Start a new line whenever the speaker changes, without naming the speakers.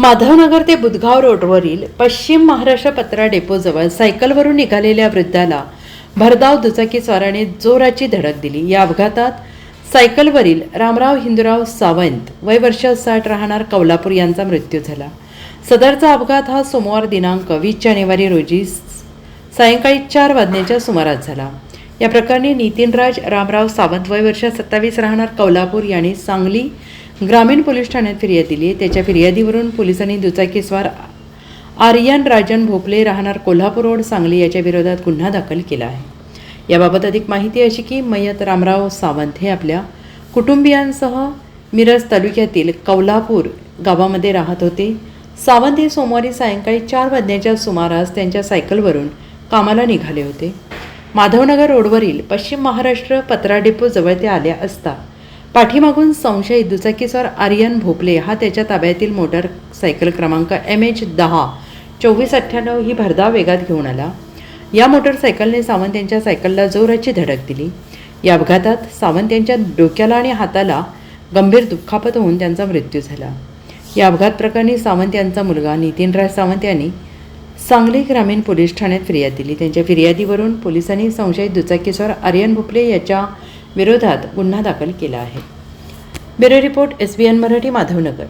माधवनगर ते बुधगाव रोडवरील पश्चिम महाराष्ट्र पत्रा डेपोजवळ सायकलवरून निघालेल्या वृद्धाला भरधाव दुचाकीस्वाराने जोराची धडक दिली. या अपघातात सायकलवरील रामराव हिंदुराव सावंत वय वर्ष साठ राहणार कौलापूर यांचा मृत्यू झाला. सदरचा अपघात हा सोमवार दिनांक वीस जानेवारी रोजी सायंकाळी चार वाजण्याच्या सुमारास झाला. या प्रकरणी नितीनराज रामराव सावंत वय वर्ष सत्तावीस राहणार कौलापूर यांनी सांगली ग्रामीण पोलीस ठाण्यात फिर्याद दिली त्याच्या फिर्यादीवरून पोलिसांनी दुचाकीस्वार आर्यन राजन भोपले राहणार कोल्हापूर रोड सांगली याच्या विरोधात गुन्हा दाखल केला आहे. याबाबत अधिक माहिती अशी की मयत रामराव सावंत हे आपल्या कुटुंबियांसह मिरज तालुक्यातील कौलापूर गावामध्ये राहत होते. सावंत हे सोमवारी सायंकाळी चार वाजण्याच्या सुमारास त्यांच्या सायकलवरून कामाला निघाले होते. माधवनगर रोडवरील पश्चिम महाराष्ट्र पत्रा डेपो जवळ ते आल्या असता पाठीमागून संशयित दुचाकीस्वार आर्यन भोपले हा त्याच्या ताब्यातील मोटरसायकल क्रमांक एम एच दहा चोवीस अठ्ठ्याण्णव ही भरधाव वेगात घेऊन आला. या मोटरसायकलने सावंत यांच्या सायकलला जोराची धडक दिली. या अपघातात सावंत यांच्या डोक्याला आणि हाताला गंभीर दुखापत होऊन त्यांचा मृत्यू झाला. या अपघात प्रकरणी सावंत यांचा मुलगा नितीनराज सावंत यांनी सांगली ग्रामीण पोलीस ठाण्यात फिर्याद दिली. त्यांच्या फिर्यादीवरून पोलिसांनी संशयित दुचाकीस्वार आर्यन भोपले याच्या विरोधात गुन्हा दाखल केला आहे. Bureau report S B N Marathi Madhavnagar.